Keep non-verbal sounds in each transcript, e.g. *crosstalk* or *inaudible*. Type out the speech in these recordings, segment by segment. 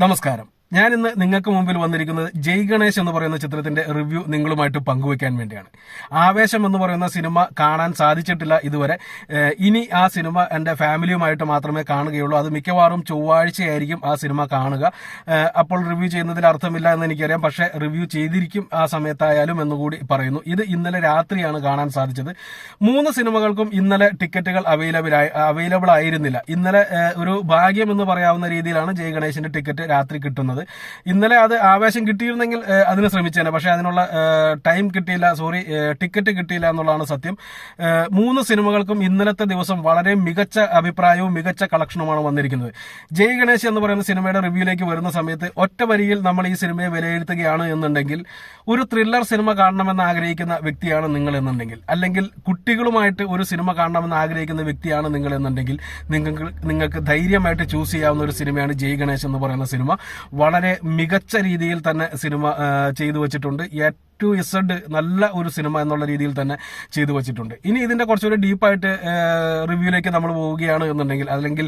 നമസ്കാരം. ഞാൻ ഇന്ന് നിങ്ങൾക്ക് മുമ്പിൽ വന്നിരിക്കുന്നത് ജയ് ഗണേശ് എന്ന് പറയുന്ന ചിത്രത്തിന്റെ റിവ്യൂ നിങ്ങളുമായിട്ട് പങ്കുവയ്ക്കാൻ വേണ്ടിയാണ്. ആവേശം എന്ന് പറയുന്ന സിനിമ കാണാൻ സാധിച്ചിട്ടില്ല ഇതുവരെ. ഇനി ആ സിനിമ എന്റെ ഫാമിലിയുമായിട്ട് മാത്രമേ കാണുകയുള്ളൂ. അത് മിക്കവാറും ചൊവ്വാഴ്ചയായിരിക്കും ആ സിനിമ കാണുക. അപ്പോൾ റിവ്യൂ ചെയ്യുന്നതിൽ അർത്ഥമില്ല എന്ന് എനിക്കറിയാം. പക്ഷേ റിവ്യൂ ചെയ്തിരിക്കും ആ സമയത്തായാലും എന്നുകൂടി പറയുന്നു. ഇത് ഇന്നലെ രാത്രിയാണ് കാണാൻ സാധിച്ചത്. മൂന്ന് സിനിമകൾക്കും ഇന്നലെ ടിക്കറ്റുകൾ അവൈലബിൾ അവൈലബിൾ ആയിരുന്നില്ല ഇന്നലെ ഒരു ഭാഗ്യം എന്ന് പറയാവുന്ന രീതിയിലാണ് ജയ് ഗണേശിന്റെ ടിക്കറ്റ് രാത്രി കിട്ടുന്നത്. ഇന്നലെ അത് ആവേശം കിട്ടിയിരുന്നെങ്കിൽ അതിന് ശ്രമിച്ചേനെ. പക്ഷെ അതിനുള്ള ടൈം കിട്ടിയില്ല സോറി ടിക്കറ്റ് കിട്ടിയില്ല എന്നുള്ളതാണ് സത്യം. മൂന്ന് സിനിമകൾക്കും ഇന്നലത്തെ ദിവസം വളരെ മികച്ച അഭിപ്രായവും മികച്ച കളക്ഷനുമാണ് വന്നിരിക്കുന്നത്. ജയ് ഗണേശ് എന്ന് പറയുന്ന സിനിമയുടെ റിവ്യൂയിലേക്ക് വരുന്ന സമയത്ത് ഒറ്റ വരിയിൽ നമ്മൾ ഈ സിനിമയെ വിലയിരുത്തുകയാണ് എന്നുണ്ടെങ്കിൽ ഒരു ത്രില്ലർ സിനിമ കാണണമെന്ന് ആഗ്രഹിക്കുന്ന വ്യക്തിയാണ് നിങ്ങൾ എന്നുണ്ടെങ്കിൽ അല്ലെങ്കിൽ കുട്ടികളുമായിട്ട് ഒരു സിനിമ കാണണമെന്ന് ആഗ്രഹിക്കുന്ന വ്യക്തിയാണ് നിങ്ങൾ എന്നുണ്ടെങ്കിൽ നിങ്ങൾക്ക് നിങ്ങൾക്ക് ധൈര്യമായിട്ട് ചൂസ് ചെയ്യാവുന്ന ഒരു സിനിമയാണ് ജയ് ഗണേശ് എന്ന് പറയുന്ന സിനിമ. വളരെ മികച്ച രീതിയിൽ തന്നെ സിനിമ ചെയ്തു വെച്ചിട്ടുണ്ട്. ടു ഇസഡ് നല്ല ഒരു സിനിമ എന്നുള്ള രീതിയിൽ തന്നെ ചെയ്തു വെച്ചിട്ടുണ്ട്. ഇനി ഇതിന്റെ കുറച്ചുകൂടി ഡീപ്പായിട്ട് റിവ്യൂയിലേക്ക് നമ്മൾ പോവുകയാണ് എന്നുണ്ടെങ്കിൽ അല്ലെങ്കിൽ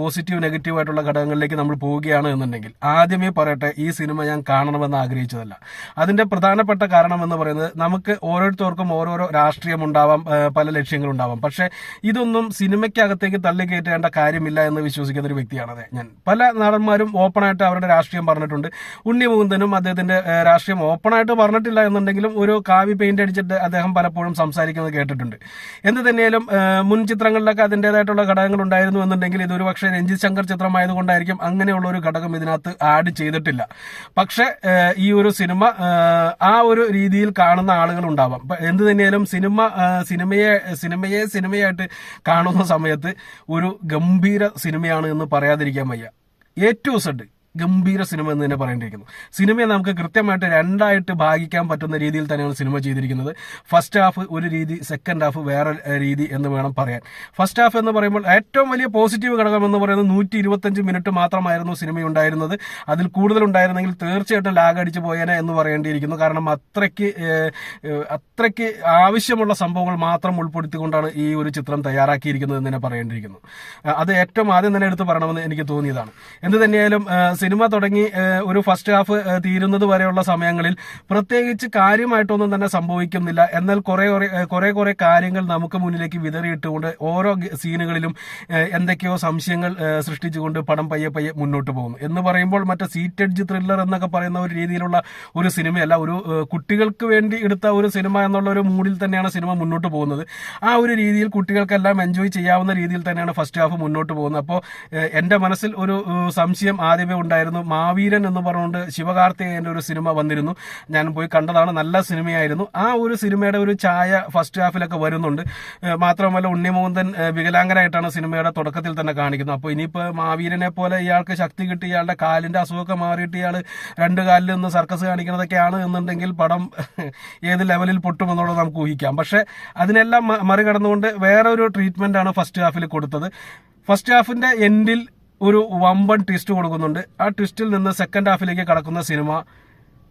പോസിറ്റീവ് നെഗറ്റീവ് ആയിട്ടുള്ള ഘടകങ്ങളിലേക്ക് നമ്മൾ പോവുകയാണ് എന്നുണ്ടെങ്കിൽ ആദ്യമേ പറയട്ടെ ഈ സിനിമ ഞാൻ കാണണമെന്ന് ആഗ്രഹിച്ചതല്ല. അതിന്റെ പ്രധാനപ്പെട്ട കാരണം എന്ന് പറയുന്നത് നമുക്ക് ഓരോരുത്തർക്കും ഓരോരോ രാഷ്ട്രീയം ഉണ്ടാവാം പല ലക്ഷ്യങ്ങളുണ്ടാവാം പക്ഷെ ഇതൊന്നും സിനിമയ്ക്കകത്തേക്ക് തള്ളിക്കയറ്റേണ്ട കാര്യമില്ല എന്ന് വിശ്വസിക്കുന്ന ഒരു വ്യക്തിയാണ് ഞാൻ. പല നടന്മാരും ഓപ്പണായിട്ട് അവരുടെ രാഷ്ട്രീയം പറഞ്ഞിട്ടുണ്ട്. ഉണ്ണി മുകുന്ദനും അദ്ദേഹത്തിന്റെ രാഷ്ട്രീയം ഓപ്പണായിട്ട് പറഞ്ഞിട്ടില്ല എന്നുണ്ടെങ്കിലും ഒരു കാവി പെയിന്റ് അടിച്ചിട്ട് അദ്ദേഹം പലപ്പോഴും സംസാരിക്കുന്നത് കേട്ടിട്ടുണ്ട്. എന്ത് തന്നെയാലും മുൻ ചിത്രങ്ങളിലൊക്കെ അതിന്റെതായിട്ടുള്ള ഘടകങ്ങൾ ഉണ്ടായിരുന്നു എന്നുണ്ടെങ്കിൽ ഇതൊരു പക്ഷേ രഞ്ജിത് ശങ്കർ ചിത്രമായതുകൊണ്ടായിരിക്കും അങ്ങനെയുള്ള ഒരു ഘടകം ഇതിനകത്ത് ആഡ് ചെയ്തിട്ടില്ല. പക്ഷെ ഈ ഒരു സിനിമ ആ, ഒരു രീതിയിൽ കാണുന്ന ആളുകൾ ഉണ്ടാവാം. എന്ത് തന്നെയാലും സിനിമ സിനിമയെ സിനിമയെ സിനിമയായിട്ട് കാണുന്ന സമയത്ത് ഒരു ഗംഭീര സിനിമയാണ് എന്ന് പറയാതിരിക്കാൻ വയ്യ. ടു സെഡ് ഗംഭീര സിനിമ എന്ന് തന്നെ പറയേണ്ടിയിരിക്കുന്നു. സിനിമയെ നമുക്ക് കൃത്യമായിട്ട് രണ്ടായിട്ട് ഭാഗിക്കാൻ പറ്റുന്ന രീതിയിൽ തന്നെയാണ് സിനിമ ചെയ്തിരിക്കുന്നത്. ഫസ്റ്റ് ഹാഫ് ഒരു രീതി സെക്കൻഡ് ഹാഫ് വേറെ രീതി എന്ന് വേണം പറയാൻ. ഫസ്റ്റ് ഹാഫ് എന്ന് പറയുമ്പോൾ ഏറ്റവും വലിയ പോസിറ്റീവ് ഘടകം എന്ന് പറയുന്നത് നൂറ്റി ഇരുപത്തഞ്ച് മിനിറ്റ് മാത്രമായിരുന്നു സിനിമ ഉണ്ടായിരുന്നത് അതിൽ കൂടുതൽ ഉണ്ടായിരുന്നെങ്കിൽ തീർച്ചയായിട്ടും ലാഗ് അടിച്ചു പോയേനെ എന്ന് പറയേണ്ടിയിരിക്കുന്നു. കാരണം അത്രയ്ക്ക് അത്രയ്ക്ക് ആവശ്യമുള്ള സംഭവങ്ങൾ മാത്രം ഉൾപ്പെടുത്തിക്കൊണ്ടാണ് ഈ ഒരു ചിത്രം തയ്യാറാക്കിയിരിക്കുന്നത് എന്ന് തന്നെ പറയേണ്ടിയിരിക്കുന്നു. അത് ഏറ്റവും ആദ്യം തന്നെ എടുത്ത് പറയണമെന്ന് എനിക്ക് തോന്നിയതാണ്. എന്ത് തന്നെയായാലും സിനിമ തുടങ്ങി ഒരു ഫസ്റ്റ് ഹാഫ് തീരുന്നത് വരെയുള്ള സമയങ്ങളിൽ പ്രത്യേകിച്ച് കാര്യമായിട്ടൊന്നും തന്നെ സംഭവിക്കുന്നില്ല. എന്നാൽ കുറെ കുറെ കുറെ കാര്യങ്ങൾ നമുക്ക് മുന്നിലേക്ക് വിതറിയിട്ടുകൊണ്ട് ഓരോ സീനുകളിലും എന്തൊക്കെയോ സംശയങ്ങൾ സൃഷ്ടിച്ചുകൊണ്ട് പടം പയ്യെ പയ്യെ മുന്നോട്ട് പോകുന്നു. എന്ന് പറയുമ്പോൾ മറ്റേ സീറ്റഡ്ജ് ത്രില്ലർ എന്നൊക്കെ പറയുന്ന ഒരു രീതിയിലുള്ള ഒരു സിനിമയല്ല ഒരു കുട്ടികൾക്ക് വേണ്ടി എടുത്ത ഒരു സിനിമ എന്നുള്ള ഒരു മൂഡിൽ തന്നെയാണ് സിനിമ മുന്നോട്ട് പോകുന്നത്. ആ ഒരു രീതിയിൽ കുട്ടികൾക്കെല്ലാം എൻജോയ് ചെയ്യാവുന്ന രീതിയിൽ തന്നെയാണ് ഫസ്റ്റ് ഹാഫ് മുന്നോട്ട് പോകുന്നത്. അപ്പോൾ എന്റെ മനസ്സിൽ ഒരു സംശയം ആദ്യമേ ഉണ്ടായിരുന്നു. മാവീരൻ എന്ന് പറഞ്ഞുകൊണ്ട് ശിവകാർത്തികേയന്റെ ഒരു സിനിമ വന്നിരുന്നു. ഞാൻ പോയി കണ്ടതാണ്. നല്ല സിനിമയായിരുന്നു. ആ ഒരു സിനിമയുടെ ഒരു ഛായ ഫസ്റ്റ് ഹാഫിലൊക്കെ വരുന്നുണ്ട്. മാത്രമല്ല ഉണ്ണിമോഹൻ വികലാംഗനായിട്ടാണ് സിനിമയുടെ തുടക്കത്തിൽ തന്നെ കാണിക്കുന്നത്. അപ്പോൾ ഇനിയിപ്പോൾ മാവീരനെ പോലെ ഇയാൾക്ക് ശക്തി കിട്ടി ഇയാളുടെ കാലിന്റെ അസുഖമൊക്കെ മാറിയിട്ട് ഇയാൾ രണ്ട് കാലിൽ നിന്ന് സർക്കസ് കാണിക്കുന്നതൊക്കെയാണ് എന്നുണ്ടെങ്കിൽ പടം *laughs* ഏത് ലെവലിൽ പൊട്ടുമെന്നുള്ളത് നമുക്ക് ഊഹിക്കാം. പക്ഷേ അതിനെല്ലാം മറികടന്നുകൊണ്ട് വേറെ ഒരു ആണ് ഫസ്റ്റ് ഹാഫിൽ കൊടുത്തത്. ഫസ്റ്റ് ഹാഫിന്റെ എൻഡിൽ ഒരു വമ്പൻ ട്വിസ്റ്റ് കൊടുക്കുന്നുണ്ട്. ആ ട്വിസ്റ്റിൽ നിന്ന് സെക്കൻഡ് ഹാഫിലേക്ക് കടക്കുന്ന സിനിമ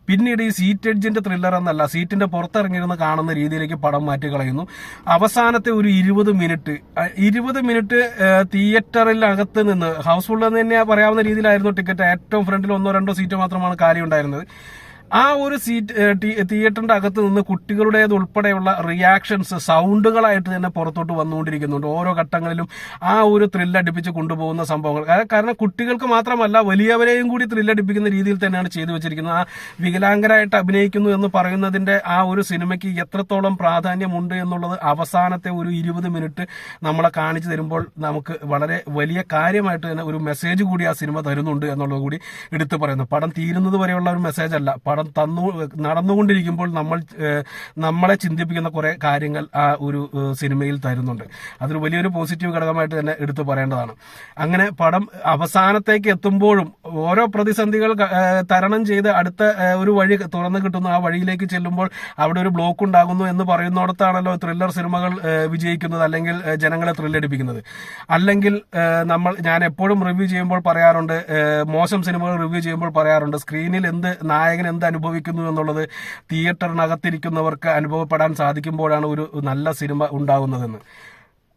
പിന്നീട് ഈ സീറ്റ് എഡ്ജിന്റെ ത്രില്ലർ എന്നല്ല സീറ്റിന്റെ പുറത്തിറങ്ങിയിരുന്ന് കാണുന്ന രീതിയിലേക്ക് പടം മാറ്റി കളയുന്നു അവസാനത്തെ ഒരു ഇരുപത് മിനിറ്റ് ഇരുപത് മിനിറ്റ് തിയേറ്ററിൽ അകത്ത് നിന്ന് ഹൗസ്ഫുൾ എന്ന് തന്നെ പറയാവുന്ന രീതിയിലായിരുന്നു ടിക്കറ്റ്. ഏറ്റവും ഫ്രണ്ടിൽ ഒന്നോ രണ്ടോ സീറ്റ് മാത്രമാണ് കാര്യം ഉണ്ടായിരുന്നത് ആ ഒരു സീറ്റ് തിയേറ്ററിന്റെ അകത്ത് നിന്ന് കുട്ടികളുടേത് ഉൾപ്പെടെയുള്ള റിയാക്ഷൻസ് സൗണ്ടുകളായിട്ട് തന്നെ പുറത്തോട്ട് വന്നുകൊണ്ടിരിക്കുന്നുണ്ട്. ഓരോ ഘട്ടങ്ങളിലും ആ ഒരു ത്രില്ലടിപ്പിച്ച് കൊണ്ടുപോകുന്ന സംഭവങ്ങൾ. കാരണം കുട്ടികൾക്ക് മാത്രമല്ല വലിയവരെയും കൂടി ത്രില്ലടിപ്പിക്കുന്ന രീതിയിൽ തന്നെയാണ് ചെയ്തു വെച്ചിരിക്കുന്നത്. ആ വികലാംഗരായിട്ട് അഭിനയിക്കുന്നു എന്ന് പറയുന്നതിന്റെ ആ ഒരു സിനിമയ്ക്ക് എത്രത്തോളം പ്രാധാന്യമുണ്ട് എന്നുള്ളത് അവസാനത്തെ ഒരു ഇരുപത് മിനിറ്റ് നമ്മളെ കാണിച്ചു തരുമ്പോൾ നമുക്ക് വളരെ വലിയ കാര്യമായിട്ട് തന്നെ ഒരു മെസ്സേജ് കൂടി ആ സിനിമ തരുന്നുണ്ട് എന്നുള്ളത് കൂടി എടുത്തു പറയുന്നു. പടം തീരുന്നത് വരെയുള്ള ഒരു മെസ്സേജ് അല്ല. പടം തന്നു നടന്നുകൊണ്ടിരിക്കുമ്പോൾ നമ്മൾ നമ്മളെ ചിന്തിപ്പിക്കുന്ന കുറെ കാര്യങ്ങൾ ആ ഒരു സിനിമയിൽ തരുന്നുണ്ട്. അതൊരു വലിയൊരു പോസിറ്റീവ് ഘടകമായിട്ട് തന്നെ എടുത്തു പറയേണ്ടതാണ്. അങ്ങനെ പടം അവസാനത്തേക്ക് എത്തുമ്പോഴും ഓരോ പ്രതിസന്ധികൾ തരണം ചെയ്ത് അടുത്ത ഒരു വഴി തുറന്നു കിട്ടുന്നു ആ വഴിയിലേക്ക് ചെല്ലുമ്പോൾ അവിടെ ഒരു ബ്ലോക്ക് ഉണ്ടാകുന്നു എന്ന് പറയുന്നിടത്താണല്ലോ ത്രില്ലർ സിനിമകൾ വിജയിക്കുന്നത് അല്ലെങ്കിൽ ജനങ്ങളെ ത്രില്ലടിപ്പിക്കുന്നത്. അല്ലെങ്കിൽ നമ്മൾ ഞാൻ എപ്പോഴും റിവ്യൂ ചെയ്യുമ്പോൾ പറയാറുണ്ട് മോശം സിനിമകൾ റിവ്യൂ ചെയ്യുമ്പോൾ പറയാറുണ്ട് സ്ക്രീനിൽ എന്ത് നായകൻ എന്ത് അനുഭവിക്കുന്നു എന്നുള്ളത് തിയേറ്ററിനകത്തിരിക്കുന്നവർക്ക് അനുഭവപ്പെടാൻ സാധിക്കുമ്പോഴാണ് ഒരു നല്ല സിനിമ ഉണ്ടാകുന്നതെന്ന്.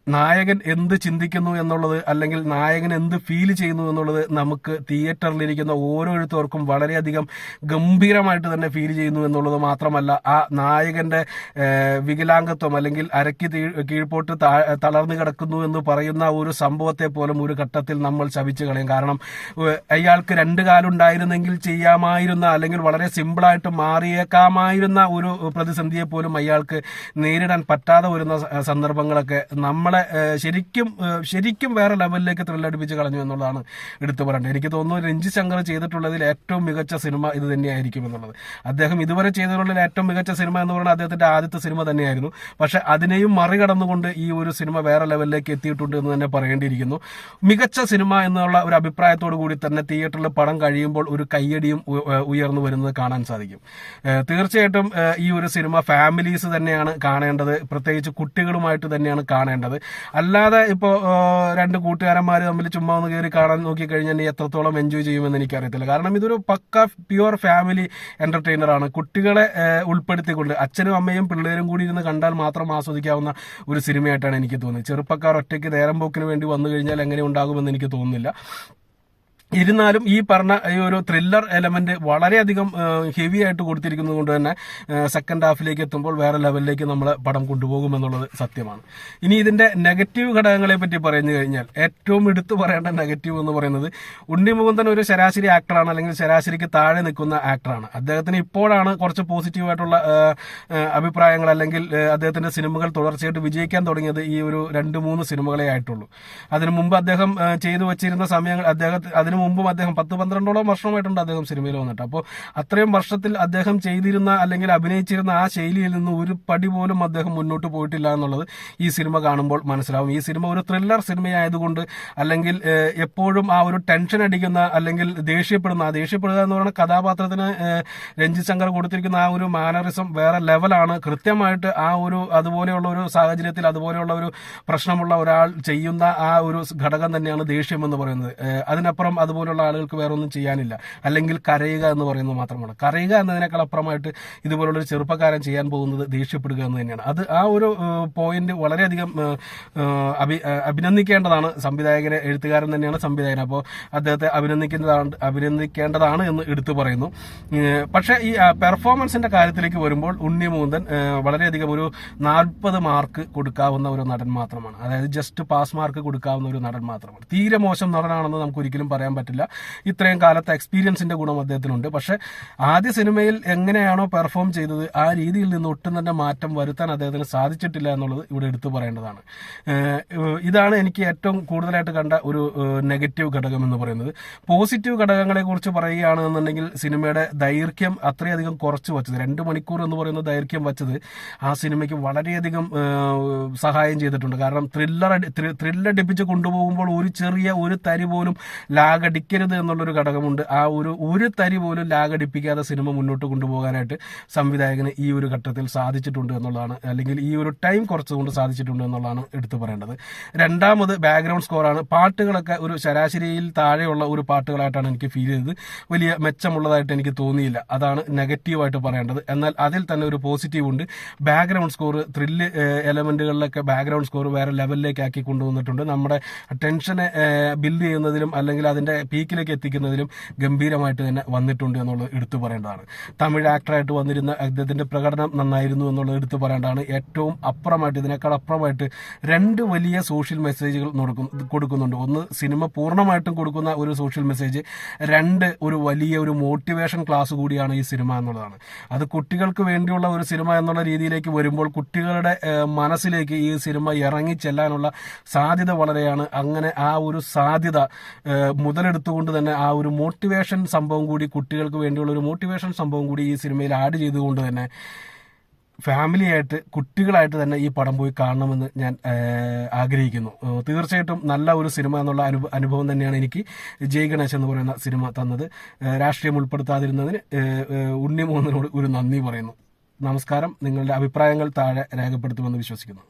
നായകൻ എന്ത് ചിന്തിക്കുന്നു എന്നുള്ളത് അല്ലെങ്കിൽ നായകൻ എന്ത് ഫീൽ ചെയ്യുന്നു എന്നുള്ളത് നമുക്ക് തിയേറ്ററിലിരിക്കുന്ന ഓരോരുത്തർക്കും വളരെയധികം ഗംഭീരമായിട്ട് തന്നെ ഫീൽ ചെയ്യുന്നു എന്നുള്ളത് മാത്രമല്ല ആ നായകന്റെ വികലാംഗത്വം അല്ലെങ്കിൽ അരക്കി കീഴ്പോട്ട് തളർന്നു കിടക്കുന്നു എന്ന് പറയുന്ന ഒരു സംഭവത്തെ പോലും ഒരു ഘട്ടത്തിൽ നമ്മൾ ശവിച്ചു കളയും. കാരണം അയാൾക്ക് രണ്ട് കാലുണ്ടായിരുന്നെങ്കിൽ ചെയ്യാമായിരുന്ന അല്ലെങ്കിൽ വളരെ സിമ്പിളായിട്ട് മാറിയേക്കാമായിരുന്ന ഒരു പ്രതിസന്ധിയെ പോലും അയാൾക്ക് നേരിടാൻ പറ്റാതെ വരുന്ന സന്ദർഭങ്ങളൊക്കെ സന്ദർഭങ്ങളൊക്കെ നമ്മളെ ശരിക്കും ശരിക്കും വേറെ ലെവലിലേക്ക് ത്രില്ലടിപ്പിച്ച് കളഞ്ഞു എന്നുള്ളതാണ് എടുത്തു പറയേണ്ടത്. എനിക്ക് തോന്നുന്നു രഞ്ജി ശങ്കർ ചെയ്തിട്ടുള്ളതിൽ ഏറ്റവും മികച്ച സിനിമ ഇത് തന്നെയായിരിക്കും എന്നുള്ളത്. അദ്ദേഹം ഇതുവരെ ചെയ്തിട്ടുള്ളതിൽ ഏറ്റവും മികച്ച സിനിമ എന്ന് പറയുന്നത് അദ്ദേഹത്തിന്റെ ആദ്യത്തെ സിനിമ തന്നെയായിരുന്നു. പക്ഷെ അതിനെയും മറികടന്നുകൊണ്ട് ഈ ഒരു സിനിമ വേറെ ലെവലിലേക്ക് എത്തിയിട്ടുണ്ട് എന്ന് തന്നെ പറയേണ്ടിയിരിക്കുന്നു. മികച്ച സിനിമ എന്നുള്ള ഒരു അഭിപ്രായത്തോടു കൂടി തന്നെ തിയേറ്ററിൽ പടം കഴിയുമ്പോൾ ഒരു കയ്യടിയും ഉയർന്നു വരുന്നത് കാണാൻ സാധിക്കും. തീർച്ചയായിട്ടും ഈ ഒരു സിനിമ ഫാമിലീസ് തന്നെയാണ് കാണേണ്ടത്. പ്രത്യേകിച്ച് കുട്ടികളുമായിട്ട് തന്നെയാണ് കാണേണ്ടത്. അല്ലാതെ ഇപ്പോൾ രണ്ട് കൂട്ടുകാരന്മാർ തമ്മിൽ ചുമ്മാ ഒന്ന് കയറി കാണാൻ നോക്കിക്കഴിഞ്ഞാൽ കഴിഞ്ഞാൽ എത്രത്തോളം എൻജോയ് ചെയ്യുമെന്ന് എനിക്കറിയത്തില്ല. കാരണം ഇതൊരു പക്ക പ്യുവർ ഫാമിലി എന്റർടൈനറാണ് കുട്ടികളെ ഉൾപ്പെടുത്തിക്കൊണ്ട് അച്ഛനും അമ്മയും പിള്ളേരും കൂടി ഇരുന്ന് കണ്ടാൽ മാത്രം ആസ്വദിക്കാവുന്ന ഒരു സിനിമയായിട്ടാണ് എനിക്ക് തോന്നുന്നത് ചെറുപ്പക്കാർ ഒറ്റയ്ക്ക് നേരം പോക്കിന് വേണ്ടി വന്നു കഴിഞ്ഞാൽ എങ്ങനെ ഉണ്ടാകുമെന്ന് എനിക്ക് തോന്നുന്നില്ല. ഇരുന്നാലും ഈ പറഞ്ഞ ഈ ഒരു ത്രില്ലർ എലമെന്റ് വളരെയധികം ഹെവി ആയിട്ട് കൊടുത്തിരിക്കുന്നത് കൊണ്ട് തന്നെ സെക്കൻഡ് ഹാഫിലേക്ക് എത്തുമ്പോൾ വേറെ ലെവലിലേക്ക് നമ്മൾ പടം കൊണ്ടുപോകുമെന്നുള്ളത് സത്യമാണ്. ഇനി ഇതിന്റെ നെഗറ്റീവ് ഘടകങ്ങളെ പറ്റി പറഞ്ഞു കഴിഞ്ഞാൽ ഏറ്റവും എടുത്തു പറയേണ്ട നെഗറ്റീവ് എന്ന് പറയുന്നത് ഉണ്ണി മുകുന്ദൻ ഒരു ശരാശരി ആക്ടറാണ് അല്ലെങ്കിൽ ശരാശരിക്ക് താഴെ നിൽക്കുന്ന ആക്ടറാണ് അദ്ദേഹത്തിന് ഇപ്പോഴാണ് കുറച്ച് പോസിറ്റീവ് ആയിട്ടുള്ള ആ, ആ, അഭിപ്രായങ്ങൾ അല്ലെങ്കിൽ അദ്ദേഹത്തിന്റെ സിനിമകൾ തുടർച്ചയായിട്ട് വിജയിക്കാൻ തുടങ്ങിയത് ഈ ഒരു രണ്ട് മൂന്ന് സിനിമകളെ ആയിട്ടുള്ളൂ. അതിനു മുമ്പ് അദ്ദേഹം ചെയ്തു വച്ചിരുന്ന സമയങ്ങൾ അദ്ദേഹം മുമ്പും അദ്ദേഹം പത്ത് പന്ത്രണ്ടോളം വർഷമായിട്ടുണ്ട് അദ്ദേഹം സിനിമയിൽ വന്നിട്ട്. അപ്പോൾ അത്രയും വർഷത്തിൽ അദ്ദേഹം ചെയ്തിരുന്ന അല്ലെങ്കിൽ അഭിനയിച്ചിരുന്ന ആ ശൈലിയിൽ നിന്ന് ഒരു പടി പോലും അദ്ദേഹം മുന്നോട്ട് പോയിട്ടില്ല എന്നുള്ളത് ഈ സിനിമ കാണുമ്പോൾ മനസ്സിലാവും. ഈ സിനിമ ഒരു ത്രില്ലർ സിനിമയായതുകൊണ്ട് അല്ലെങ്കിൽ എപ്പോഴും ആ ഒരു ടെൻഷൻ അടിക്കുന്ന അല്ലെങ്കിൽ ദേഷ്യപ്പെടുന്ന ആ ദേഷ്യപ്പെടുക എന്ന് പറയുന്ന കഥാപാത്രത്തിന് രഞ്ജിത് ശങ്കർ കൊടുത്തിരിക്കുന്ന ആ ഒരു മാനറിസം വേറെ ലെവലാണ് കൃത്യമായിട്ട് ആ ഒരു അതുപോലെയുള്ള ഒരു സാഹചര്യത്തിൽ അതുപോലെയുള്ള ഒരു പ്രശ്നമുള്ള ഒരാൾ ചെയ്യുന്ന ആ ഒരു ഘടകം തന്നെയാണ് ദേഷ്യം എന്ന് പറയുന്നത്. അതിനപ്പുറം അതിനപ്പുറം അതുപോലുള്ള ആളുകൾക്ക് വേറെ ഒന്നും ചെയ്യാനില്ല. അല്ലെങ്കിൽ കരയുക എന്ന് പറയുന്നത് മാത്രമാണ്. കരയുക എന്നതിനേക്കാൾ അപ്പുറമായിട്ട് ഇതുപോലുള്ള ഒരു ചെറുപ്പക്കാരൻ ചെയ്യാൻ പോകുന്നത് ദേഷ്യപ്പെടുക എന്ന് തന്നെയാണ്. അത് ആ ഒരു പോയിന്റ് വളരെയധികം അഭി അഭിനന്ദിക്കേണ്ടതാണ്. സംവിധായകനെ എഴുത്തുകാരൻ തന്നെയാണ് സംവിധായകൻ. അപ്പോൾ അദ്ദേഹത്തെ അഭിനന്ദിക്കുന്നതാണ് അഭിനന്ദിക്കേണ്ടതാണ് എന്ന് എടുത്തു പറയുന്നു. പക്ഷേ ഈ പെർഫോമൻസിന്റെ കാര്യത്തിലേക്ക് വരുമ്പോൾ ഉണ്ണി മൂന്തൻ വളരെയധികം ഒരു നാൽപ്പത് മാർക്ക് കൊടുക്കാവുന്ന ഒരു നടൻ മാത്രമാണ്. അതായത് ജസ്റ്റ് പാസ് മാർക്ക് കൊടുക്കാവുന്ന ഒരു നടൻ മാത്രമാണ്. തീരെ മോശം നടനാണെന്ന് നമുക്ക് ഒരിക്കലും പറയാൻ പറ്റില്ല. ഇത്രയും കാലത്തെ എക്സ്പീരിയൻസിന്റെ ഗുണം അദ്ദേഹത്തിനുണ്ട്. പക്ഷെ ആദ്യ സിനിമയിൽ എങ്ങനെയാണോ പെർഫോം ചെയ്തത് ആ രീതിയിൽ നിന്ന് ഒട്ടും തന്നെ മാറ്റം വരുത്താൻ അദ്ദേഹത്തിന് സാധിച്ചിട്ടില്ല എന്നുള്ളത് ഇവിടെ എടുത്തു പറയേണ്ടതാണ്. ഇതാണ് എനിക്ക് ഏറ്റവും കൂടുതലായിട്ട് കണ്ട ഒരു നെഗറ്റീവ് ഘടകം എന്ന് പറയുന്നത്. പോസിറ്റീവ് ഘടകങ്ങളെ കുറിച്ച് പറയുകയാണെന്നുണ്ടെങ്കിൽ സിനിമയുടെ ദൈർഘ്യം അത്രയധികം കുറച്ച് വച്ചത് രണ്ട് മണിക്കൂർ എന്ന് പറയുന്ന ദൈർഘ്യം വച്ചത് ആ സിനിമയ്ക്ക് വളരെയധികം സഹായം ചെയ്തിട്ടുണ്ട്. കാരണം ത്രില്ലർ ത്രില്ലടിപ്പിച്ച് കൊണ്ടുപോകുമ്പോൾ ഒരു ചെറിയ ഒരു തരി പോലും ലാഗടിക്കരുത് എന്നുള്ളൊരു ഘടകമുണ്ട്. ആ ഒരു ഒരു തരി പോലും ലാഗടിപ്പിക്കാതെ സിനിമ മുന്നോട്ട് കൊണ്ടുപോകാനായിട്ട് സംവിധായകന് ഈ ഒരു ഘട്ടത്തിൽ സാധിച്ചിട്ടുണ്ട് എന്നുള്ളതാണ്. അല്ലെങ്കിൽ ഈ ഒരു ടൈം കുറച്ചുകൊണ്ട് സാധിച്ചിട്ടുണ്ട് എന്നുള്ളതാണ് എടുത്തു പറയേണ്ടത്. രണ്ടാമത് ബാക്ക്ഗ്രൗണ്ട് സ്കോറാണ്. പാട്ടുകളൊക്കെ ഒരു ശരാശരിയിൽ താഴെയുള്ള ഒരു പാട്ടുകളായിട്ടാണ് എനിക്ക് ഫീൽ ചെയ്തത്. വലിയ മെച്ചമുള്ളതായിട്ട് എനിക്ക് തോന്നിയില്ല. അതാണ് നെഗറ്റീവായിട്ട് പറയേണ്ടത്. എന്നാൽ അതിൽ തന്നെ ഒരു പോസിറ്റീവ് ഉണ്ട് ബാക്ക്ഗ്രൗണ്ട് സ്കോർ ത്രില്ല് എലമെന്റുകളിലൊക്കെ ബാക്ക്ഗ്രൗണ്ട് സ്കോർ വേറെ ലെവലിലേക്ക് ആക്കി കൊണ്ടുവന്നിട്ടുണ്ട്. നമ്മുടെ ടെൻഷനെ ബിൽഡ് ചെയ്യുന്നതിലും അല്ലെങ്കിൽ അതിന്റെ പീക്കിലേക്ക് എത്തിക്കുന്നതിലും ഗംഭീരമായിട്ട് തന്നെ വന്നിട്ടുണ്ട് എന്നുള്ളത് എടുത്തു പറയേണ്ടതാണ്. തമിഴ് ആക്ടറായിട്ട് വന്നിരുന്ന അദ്ദേഹത്തിന്റെ പ്രകടനം നന്നായിരുന്നു എന്നുള്ളത് എടുത്തു പറയേണ്ടതാണ്. ഏറ്റവും അപ്പുറമായിട്ട് ഇതിനേക്കാൾ അപ്പുറമായിട്ട് രണ്ട് വലിയ സോഷ്യൽ മെസ്സേജുകൾ കൊടുക്കുന്നുണ്ട്. ഒന്ന് സിനിമ പൂർണമായിട്ടും കൊടുക്കുന്ന ഒരു സോഷ്യൽ മെസ്സേജ്. രണ്ട് ഒരു വലിയ ഒരു മോട്ടിവേഷൻ ക്ലാസ് കൂടിയാണ് ഈ സിനിമ എന്നുള്ളതാണ്. അത് കുട്ടികൾക്ക് വേണ്ടിയുള്ള ഒരു സിനിമ എന്നുള്ള രീതിയിലേക്ക് വരുമ്പോൾ കുട്ടികളുടെ മനസ്സിലേക്ക് ഈ സിനിമ ഇറങ്ങി ചെല്ലാനുള്ള സാധ്യത വളരെയാണ്. അങ്ങനെ ആ ഒരു സാധ്യത ഏഹ്, മുതലെടുത്തുകൊണ്ട് തന്നെ ആ ഒരു മോട്ടിവേഷൻ സംഭവം കൂടി കുട്ടികൾക്ക് വേണ്ടിയുള്ള ഒരു മോട്ടിവേഷൻ സംഭവം കൂടി ഈ സിനിമയിൽ ആഡ് ചെയ്തുകൊണ്ട് തന്നെ ഫാമിലിയായിട്ട് കുട്ടികളായിട്ട് തന്നെ ഈ പടം പോയി കാണണമെന്ന് ഞാൻ ആഗ്രഹിക്കുന്നു. തീർച്ചയായിട്ടും നല്ല ഒരു സിനിമ എന്നുള്ള അനുഭ അനുഭവം തന്നെയാണ് എനിക്ക് ജയ് ഗണേശ് എന്ന് പറയുന്ന സിനിമ തന്നത്. രാഷ്ട്രീയം ഉൾപ്പെടുത്താതിരുന്നതിന് ഏഹ്, ഏഹ്, ഉണ്ണി മോഹനോട് ഒരു നന്ദി പറയുന്നു. നമസ്കാരം. നിങ്ങളുടെ അഭിപ്രായങ്ങൾ താഴെ രേഖപ്പെടുത്തുമെന്ന് വിശ്വസിക്കുന്നു.